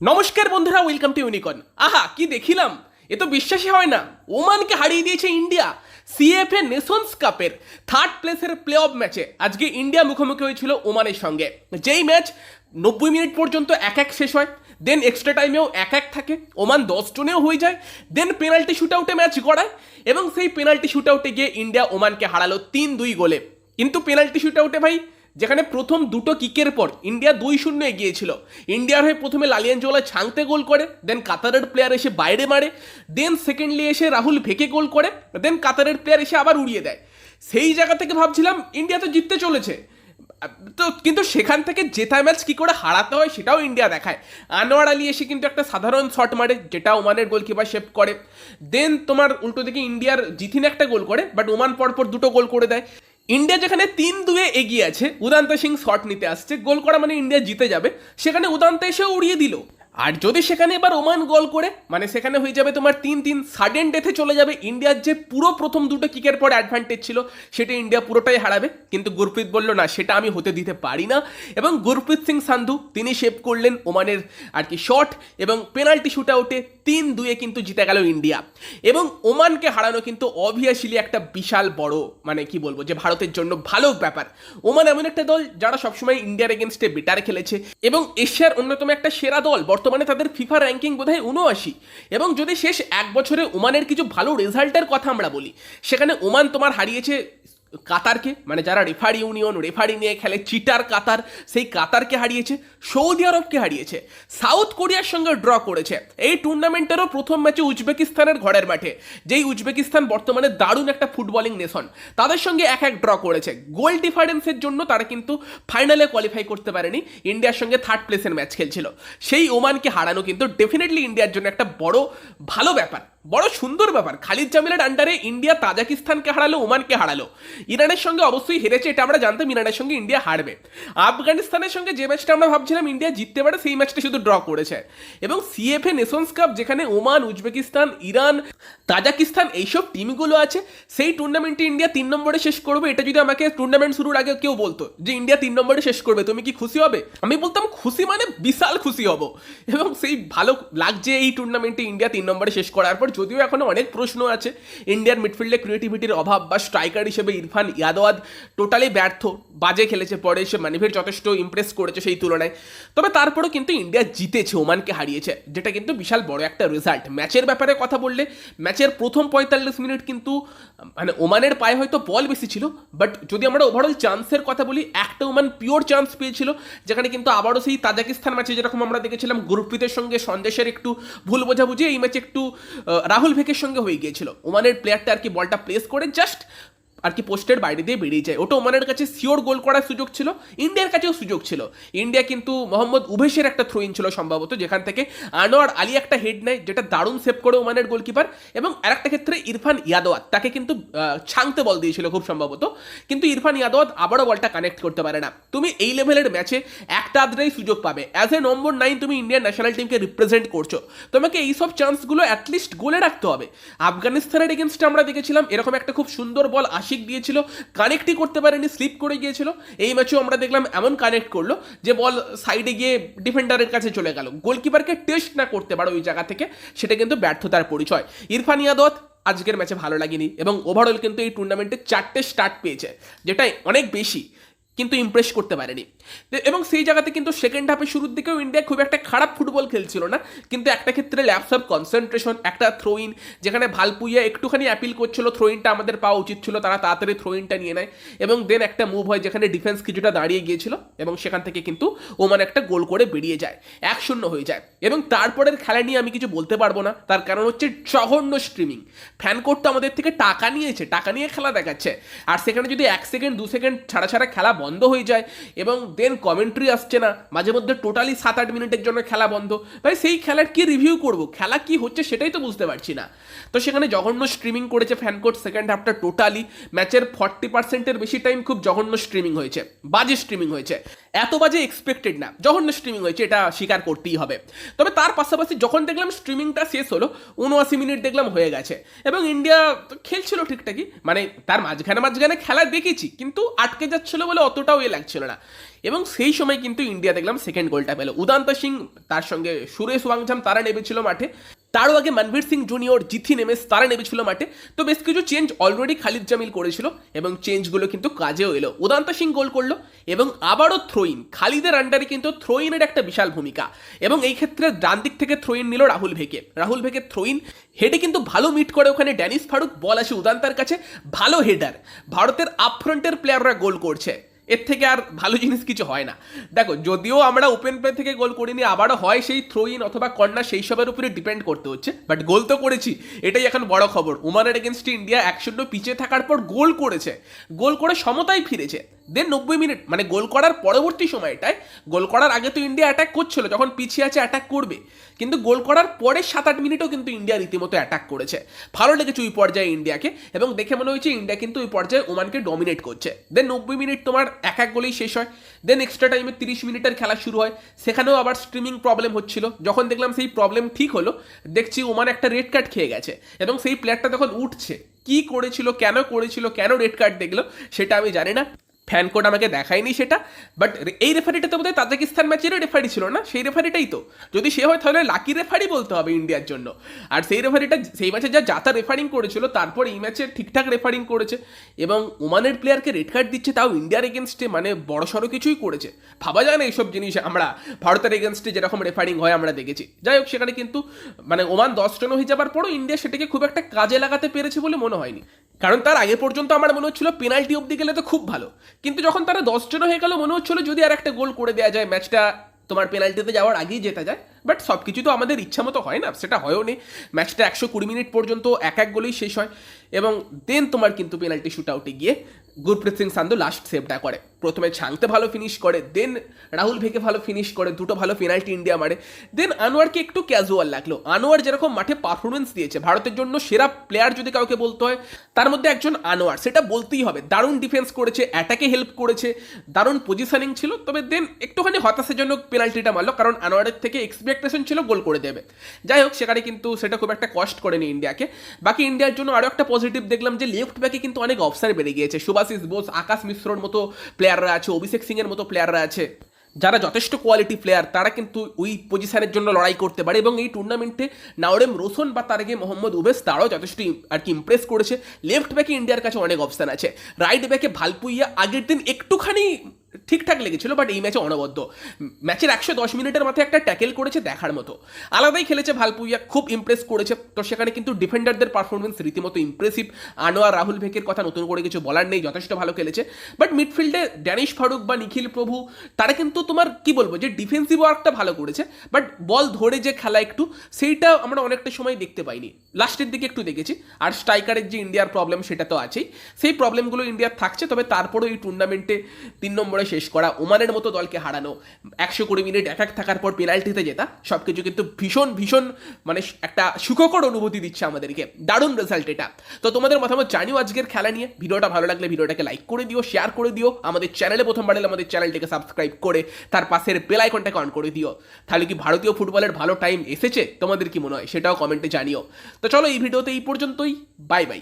নমস্কার বন্ধুরা welcome to unicorn আহা, কি দেখিলাম? এ তো বিশ্বাসই হয় না। ওমানকে হারিয়ে দিয়েছে ইন্ডিয়া। সিএফএ নেশনস কাপের থার্ড প্লেসের প্লে অফ ম্যাচে আজকে ইন্ডিয়া মুখোমুখি হয়েছিল ওমানের সঙ্গে। যেই ম্যাচ নব্বই মিনিট পর্যন্ত এক এক শেষ হয়। দেন এক্সট্রা টাইমেও এক এক থাকে। ওমান দশ জনেও হয়ে যায়। দেন পেনাল্টি শ্যুট আউটে ম্যাচ গড়ায়। এবং সেই পেনাল্টি শ্যুট আউটে গিয়ে ইন্ডিয়া ওমানকে হারালো তিন দুই গোলে। কিন্তু পেনাল্টি শুট আউটে ভাই যেখানে প্রথম দুটো কিকের পর ইন্ডিয়া দুই শূন্য এগিয়েছিল। ইন্ডিয়ার হয়ে প্রথমে লালিয়ানজোলা ছাংতে গোল করে দেন কাতারের প্লেয়ার এসে বাইরে মারে দেন সেকেন্ডলি এসে রাহুল ভেকে গোল করে দেন কাতারের প্লেয়ার এসে আবার উড়িয়ে দেয়। সেই জায়গা থেকে ভাবছিলাম, ইন্ডিয়া তো জিততে চলেছে। তো কিন্তু সেখান থেকে জেতা ম্যাচ কী করে হারাতে হয় সেটাও ইন্ডিয়া দেখায়। আনোয়ার আলী এসে কিন্তু একটা সাধারণ শট মারে, যেটা ওমানের গোলকিপার সেভ করে। দেন তোমার উল্টো দিকে ইন্ডিয়ার জিথিন একটা গোল করে বাট ওমান পরপর দুটো গোল করে দেয়। ইন্ডিয়া যেখানে তিন দুয়ে এগিয়ে আছে, উদান্ত সিং শট নিতে আসছে, গোল করা মানে ইন্ডিয়া জিতে যাবে, সেখানে উদান্ত এসে উড়িয়ে দিল। আর যদি সেখানে এবার ওমান গোল করে মানে সেখানে হয়ে যাবে তোমার তিন তিন সাডেন ডেথে চলে যাবে ইন্ডিয়ার যে পুরো প্রথম দুটো কিকের পর অ্যাডভান্টেজ ছিল, সেটা ইন্ডিয়া পুরোটাই হারাবে। কিন্তু গুরপ্রীত বলল, না, সেটা আমি হতে দিতে পারি না। এবং গুরপ্রীত সিং সান্ধু, তিনি সেভ করলেন ওমানের আর কি শট এবং পেনাল্টি শুট আউটে তিন দুয়ে কিন্তু জিতে গেল ইন্ডিয়া। এবং ওমানকে হারানো কিন্তু অবভিয়াসলি একটা বিশাল বড় মানে কি বলব, যে ভারতের জন্য ভালো ব্যাপার। ওমান এমন একটা দল যারা সবসময় ইন্ডিয়ার এগেনস্টে বেটার খেলেছে। এবং এশিয়ার অন্যতম একটা সেরা দল, বর্তমানে তাদের ফিফা র্যাঙ্কিং বোধহয় উনআশি এবং যদি শেষ এক বছরে ওমানের কিছু ভালো রেজাল্টের কথা আমরা বলি, সেখানে ওমান তোমার হারিয়েছে কাতারকে মানে যারা রেফারি ইউনিয়ন রেফারি নিয়ে খেলে চিটার কাতার, সেই কাতারকে হারিয়েছে, সৌদি আরবকে হারিয়েছে, সাউথ কোরিয়ার সঙ্গে ড্র করেছে। এই টুর্নামেন্টেরও প্রথম ম্যাচে উজবেকিস্তানের ঘরের মাঠে, যেই উজবেকিস্তান বর্তমানে দারুণ একটা ফুটবলিং নেশন তাদের সঙ্গে এক এক ড্র করেছে। গোল ডিফারেন্সের জন্য তারা কিন্তু ফাইনালে কোয়ালিফাই করতে পারেনি, ইন্ডিয়ার সঙ্গে থার্ড প্লেসের ম্যাচ খেলছিল। সেই ওমানকে হারানো কিন্তু ডেফিনেটলি ইন্ডিয়ার জন্য একটা বড়, ভালো ব্যাপার। বড় সুন্দর ব্যাপার। খালিদ জামিলের আন্ডারে ইন্ডিয়া তাজাকিস্তানকে হারালো, ওমানকে হারালো। ইরানের সঙ্গে অবশ্যই হেরেছে, এটা আমরা জানতাম, ইরানের সঙ্গে ইন্ডিয়া হারবে। আফগানিস্তানের সঙ্গে যে ম্যাচটা আমরা ভাবছিলাম ইন্ডিয়া জিততে পারে, সেই ম্যাচটা শুধু ড্র করেছে। এবং সিএফএ নেশনস কাপ যেখানে ওমান, উজবেকিস্তান, ইরান, তাজাকিস্তান, এইসব টিমগুলো আছে, সেই টুর্নামেন্টে ইন্ডিয়া তিন নম্বরে শেষ করবে। এটা যদি আমাকে টুর্নামেন্ট শুরুর আগে কেউ বলতো যে ইন্ডিয়া তিন নম্বরে শেষ করবে, তুমি কি খুশি হবে? আমি বলতাম, খুশি মানে বিশাল খুশি হব। এবং সেই ভালো লাগছে এই টুর্নামেন্টে ইন্ডিয়া তিন নম্বরে শেষ করার পর যদিও এখনও অনেক প্রশ্ন আছে, ইন্ডিয়ার মিডফিল্ডে ক্রিয়েটিভিটির অভাব বা স্ট্রাইকার হিসেবে ইরফান ইয়াদওয়াদ টোটালি ব্যর্থ, বাজে খেলেছে, পরে সে মানিভের যথেষ্ট ইমপ্রেস করেছে সেই তুলনায়। তবে তারপরেও কিন্তু ইন্ডিয়া জিতেছে, ওমানকে হারিয়েছে, যেটা কিন্তু বিশাল বড় একটা রেজাল্ট ম্যাচের ব্যাপারে কথা বললে, ম্যাচের প্রথম পঁয়তাল্লিশ মিনিট কিন্তু মানে ওমানের পায়ে হয়তো বল বেশি ছিল বাট যদি আমরা ওভারঅল চান্সের কথা বলি, একটা ওমান পিওর চান্স পেয়েছিল, যেখানে কিন্তু আবারও সেই তাজাকিস্তান ম্যাচে যেরকম আমরা দেখেছিলাম, গুরপ্রীতের সঙ্গে সন্দেশের একটু ভুল বোঝাবুঝি, এই ম্যাচে একটু রাহুল ভেকের সঙ্গে হয়ে গিয়েছিল। ওমানের প্লেয়ারটা আর কি বলটা প্লেস করে জাস্ট আর কি পোস্টের বাইরে দিয়ে বেরিয়ে যায়। ওটা ওমানের কাছে শিওর গোল করার সুযোগ ছিল, ইন্ডিয়ার কাছেও সুযোগ ছিল। ইন্ডিয়া কিন্তু মোহাম্মদ উভেশের একটা থ্রো ইন ছিল সম্ভবত, যেখান থেকে আনোয়ার আলী একটা হেড নেয়, যেটা দারুণ সেভ করে ওমানের গোলকিপার এবং আরেকটা ক্ষেত্রে ইরফান ইয়াদওয়াত, তাকে কিন্তু ছাংতে বল দিয়েছিল খুব সম্ভবত। কিন্তু ইরফান ইয়াদওয়াত আবারও বলটা কানেক্ট করতে পারে না। তুমি এই লেভেলের ম্যাচে একটা আদ্রেই সুযোগ পাবে। অ্যাজ এ নম্বর নাইন তুমি ইন্ডিয়ান ন্যাশনাল টিমকে রিপ্রেজেন্ট করছ। তোমাকে এইসব চান্সগুলো অ্যাটলিস্ট গোলে রাখতে হবে। আফগানিস্তানের এগেনস্টে আমরা দেখেছিলাম, এরকম একটা খুব সুন্দর বল আশিক দিয়েছিল কানেক্টই করতে পারেনি স্লিপ করে গিয়েছিল। এই ম্যাচেও আমরা দেখলাম এমন কানেক্ট করল যে বল সাইডে গিয়ে ডিফেন্ডারের কাছে চলে গেল। গোলকিপারকে টেস্ট না করতে পারো ওই জায়গা থেকে, সেটা কিন্তু ব্যর্থতার পরিচয়। ইরফান ইয়াদত আজকের ম্যাচে ভালো লাগেনি এবং ওভারঅল কিন্তু এই টুর্নামেন্টে চারটে স্টার্ট পেয়েছে যেটা অনেক বেশি। কিন্তু ইমপ্রেস করতে পারেনি। এবং সেই জায়গাতে কিন্তু সেকেন্ড হাফের শুরুর দিকেও ইন্ডিয়া খুব একটা খারাপ ফুটবল খেলছিল না। কিন্তু একটা ক্ষেত্রে ল্যাপস অফ কনসেন্ট্রেশন একটা থ্রো ইন যেখানে ভালপুইয়া একটুখানি অ্যাপিল করছিল থ্রো ইনটা আমাদের পাওয়া উচিত ছিল, তারা তাড়াতাড়ি থ্রো ইনটা নিয়ে নেয়। এবং দেন একটা মুভ হয় যেখানে ডিফেন্স কিছুটা দাঁড়িয়ে গিয়েছিল এবং সেখান থেকে কিন্তু ওমান একটা গোল করে বেরিয়ে যায় এক শূন্য হয়ে যায়। এবং তারপরের খেলা নিয়ে আমি কিছু বলতে পারব না, তার কারণ হচ্ছে জঘন্য স্ট্রিমিং ফ্যান কোর্ট তো আমাদের থেকে টাকা নিয়েছে, টাকা নিয়ে খেলা দেখাচ্ছে। আর সেখানে যদি এক সেকেন্ড দু সেকেন্ড ছাড়া ছাড়া খেলা বন্ধ হয়ে যায় এবং দেন কমেন্ট্রি আসছে না। মাঝে মধ্যে টোটালি সাত আট মিনিটের জন্য খেলা বন্ধ। ভাই, সেই খেলার কি রিভিউ করব? খেলা কি হচ্ছে সেটাই তো বুঝতে পারছি না। তো সেখানে জঘন্য স্ট্রিমিং করেছে ফ্যানকোট সেকেন্ড হাফটা টোটালি ম্যাচের ফর্টি পার্সেন্টের বেশি টাইম খুব জঘন্য স্ট্রিমিং হয়েছে। বাজে স্ট্রিমিং হয়েছে। এত বাজে এক্সপেক্টেড না। জঘন্য স্ট্রিমিং হয়েছে, এটা স্বীকার করতেই হবে। তবে তার পাশাপাশি যখন দেখলাম স্ট্রিমিংটা শেষ হলো, উনআশি মিনিট দেখলাম হয়ে গেছে। এবং ইন্ডিয়া খেলছিল ঠিকঠাকই। মানে তার মাঝখানে মাঝখানে খেলা দেখেছি, কিন্তু আটকে যাচ্ছিল বলে অত অতটাও এ লাগছিল না। এবং সেই সময় কিন্তু ইন্ডিয়া দেখলাম সেকেন্ড গোলটা পেল। উদান্ত সিং, তার সঙ্গে সুরেশ ওয়াংঝাম তারা নেমেছিল মাঠে। তারও আগে মনবীর সিং জুনিয়র জিথি নেমেস, তারা নেমেছিল মাঠে। তো বেশ কিছু চেঞ্জ অলরেডি খালিদ জামিল করেছিল এবং চেঞ্জগুলো কিন্তু কাজেও এলো। উদান্ত সিং গোল করল এবং আবারও থ্রোইন খালিদের আন্ডারে কিন্তু থ্রোইনের একটা বিশাল ভূমিকা। এবং এই ক্ষেত্রে ডান দিক থেকে থ্রোইন নিল রাহুল ভেকে। রাহুল ভেকে থ্রোইন হেডে কিন্তু ভালো মিট করে ওখানে ড্যানিস ফারুক। বল আসে উদান্তার কাছে। ভালো হেডার ভারতের আপফ্রন্টের প্লেয়াররা গোল করছে। এর থেকে আর ভালো জিনিস কিছু হয় না। দেখো, যদিও আমরা ওপেন প্লে থেকে গোল করিনি, আবারও হয় সেই থ্রো ইন অথবা কর্নার সেই সবের উপরে ডিপেন্ড করতে হচ্ছে বাট গোল তো করেছি। এটাই এখন বড় খবর। ওমানের এগেনস্ট ইন্ডিয়া এক শূন্য পিছিয়ে থাকার পর গোল করেছে। গোল করে সমতায় ফিরেছে। দেন নব্বই মিনিট মানে গোল করার পরবর্তী সময়টায়, গোল করার আগে তো ইন্ডিয়া অ্যাটাক করছিল, যখন পিছিয়ে আছে অ্যাটাক করবে। কিন্তু গোল করার পরে সাত আট মিনিটও কিন্তু ইন্ডিয়া রীতিমতো অ্যাটাক করেছে। ভালো লেগেছে ওই পর্যায়ে ইন্ডিয়াকে এবং দেখে মনে হয়েছে ইন্ডিয়া কিন্তু ওই পর্যায়ে ওমানকে ডমিনেট করছে। দেন নব্বই মিনিট তোমার এক এক গোলেই শেষ হয়। দেন এক্সট্রা টাইমে তিরিশ মিনিটের খেলা শুরু হয়। সেখানেও আবার স্ট্রিমিং প্রবলেম হচ্ছিল। যখন দেখলাম সেই প্রবলেম ঠিক হলো, দেখছি ওমান একটা রেড কার্ড খেয়ে গেছে। এবং সেই প্লেয়ারটা যখন উঠছে। কি করেছিল, কেন করেছিল, কেন রেড কার্ড দেখল, সেটা আমি জানি না। ফ্যান কোড আমাকে দেখায়নি সেটা বাট এই রেফারিটা তো বোধহয় তাজিকিস্তান ম্যাচেরও রেফারি ছিল না? সেই রেফারিটাই তো। যদি সে হয় তাহলে লাকি রেফারি বলতে হবে ইন্ডিয়ার জন্য। আর সেই রেফারিটা সেই ম্যাচে যা যাতা রেফারিং করেছিল, তারপর এই ম্যাচে ঠিকঠাক রেফারিং করেছে এবং ওমানের প্লেয়ারকে রেড কার্ড দিচ্ছে, তাও ইন্ডিয়ার এগেনস্টে মানে বড় সড়ো কিছুই করেছে। ভাবা যায় না এইসব জিনিস আমরা ভারতের এগেনস্টে যেরকম রেফারিং হয় আমরা দেখেছি। যাই হোক, সেখানে কিন্তু মানে ওমান দশ রান হয়ে যাবার পরও ইন্ডিয়া সেটাকে খুব একটা কাজে লাগাতে পেরেছে বলে মনে হয়নি। কারণ তার আগে পর্যন্ত আমার মনে হচ্ছিল পেনাল্টি অব্দি গেলে তো খুব ভালো। কিন্তু যখন তারা দশ জন হয়ে গেল, মনে হচ্ছিল যদি আর একটা গোল করে দেওয়া যায়, ম্যাচটা তোমার পেনাল্টিতে যাওয়ার আগেই যেতে যায়। বাট সব কিছু তো আমাদের ইচ্ছা মতো হয় না, সেটা হয়ও নেই। ম্যাচটা একশো কুড়ি মিনিট পর্যন্ত এক এক গোলেই শেষ হয়। এবং দেন তোমার কিন্তু পেনাল্টি শ্যুট আউটে গিয়ে গুরপ্রীত সিং সান্ধু লাস্ট সেভটা করে। প্রথমে ছাংতে ভালো ফিনিশ করে দেন রাহুল ভেকে ভালো ফিনিশ করে, দুটো ভালো পেনাল্টি ইন্ডিয়া মারে। দেন আনোয়ারকে একটু ক্যাজুয়াল লাগল। আনোয়ার যেরকম মাঠে পারফরমেন্স দিয়েছে, ভারতের জন্য সেরা প্লেয়ার যদি কাউকে বলতে হয়, তার মধ্যে একজন আনোয়ার, সেটা বলতেই হবে। দারুণ ডিফেন্স করেছে অ্যাটাকে হেল্প করেছে, দারুণ পজিশনিং ছিল, তবে দেন একটুখানি হতাশাজনক পেনাল্টিটা মারলো, কারণ আনোয়ারের থেকে এক্সপেকটেশন ছিল গোল করে দেবে। যাই হোক, সেখানে কিন্তু সেটা খুব একটা কষ্ট করেনি ইন্ডিয়াকে। বাকি ইন্ডিয়ার জন্য আরও একটা পজিটিভ দেখলাম যে লেফট ব্যাকে কিন্তু অনেক অপশান বেড়ে গিয়েছে। সুভাশিস বোস আকাশ মিশ্রর মতো প্লেয়াররা আছে অভিষেক সিং এর মতো প্লেয়াররা আছে। যারা যথেষ্ট কোয়ালিটি প্লেয়ার তারা কিন্তু ওই পজিশনের জন্য লড়াই করতে পারে এবং এই টুর্নামেন্টে নাওরেম রোশন বা তার আগে মোহাম্মদ উবেস তারাও যথেষ্ট আর কি ইমপ্রেস করেছে। লেফট ব্যাকে ইন্ডিয়ার কাছে অনেক অপশান আছে। রাইট ব্যাকে ভালপুইয়া আগের দিন একটুখানি ঠিকঠাক লেগেছিল বাট এই ম্যাচে অনবদ্য। ম্যাচের একশো দশ মিনিটের মাথায় একটা ট্যাকেল করেছে দেখার মতো। আলাদাই খেলেছে ভালপুইয়া, খুব ইমপ্রেস করেছে। তো সেখানে কিন্তু ডিফেন্ডারদের পারফরমেন্স রীতিমতো ইমপ্রেসিভ আনোয়ার, রাহুল ভেকের কথা নতুন করে কিছু বলার নেই, যথেষ্ট ভালো খেলেছে। বাট মিডফিল্ডে ড্যানিশ ফারুক বা নিখিল প্রভু তারা কিন্তু তোমার কি বলব, যে ডিফেন্সিভ ওয়ার্কটা ভালো করেছে। বাট বল ধরে যে খেলা একটু, সেইটা আমরা অনেকটা সময় দেখতে পাইনি। লাস্টের দিকে একটু দেখেছি। আর স্ট্রাইকারের যে ইন্ডিয়ার প্রবলেম সেটা তো আছেই। সেই প্রবলেমগুলো ইন্ডিয়ার থাকছে, তবে তারপরেও এই টুর্নামেন্টে তিন নম্বরে শেষ করা ওমানের মতো দলকে হারানো, একশো কুড়ি মিনিট অ্যাটাক থাকার পর পেনাল্টিতে জেতা সব কিছু কিন্তু ভীষণ ভীষণ মানে একটা সুখকর অনুভূতি দিচ্ছে আমাদেরকে। দারুণ রেজাল্ট এটা। তো তোমাদের মতামত জানিও আজকের খেলা নিয়ে। ভিডিওটা ভালো লাগলে ভিডিওটাকে লাইক করে দিও শেয়ার করে দিও। আমাদের চ্যানেলে প্রথমবার এলে আমাদের চ্যানেলটিকে সাবস্ক্রাইব করে তার পাশের বেল আইকনটাকে অন করে দিও। তাহলে কি ভারতীয় ফুটবলের ভালো টাইম এসেছে? তোমাদের কি মনে হয়? সেটাও কমেন্টে জানিও। তো চলো এই ভিডিওতে এই পর্যন্তই। Bye bye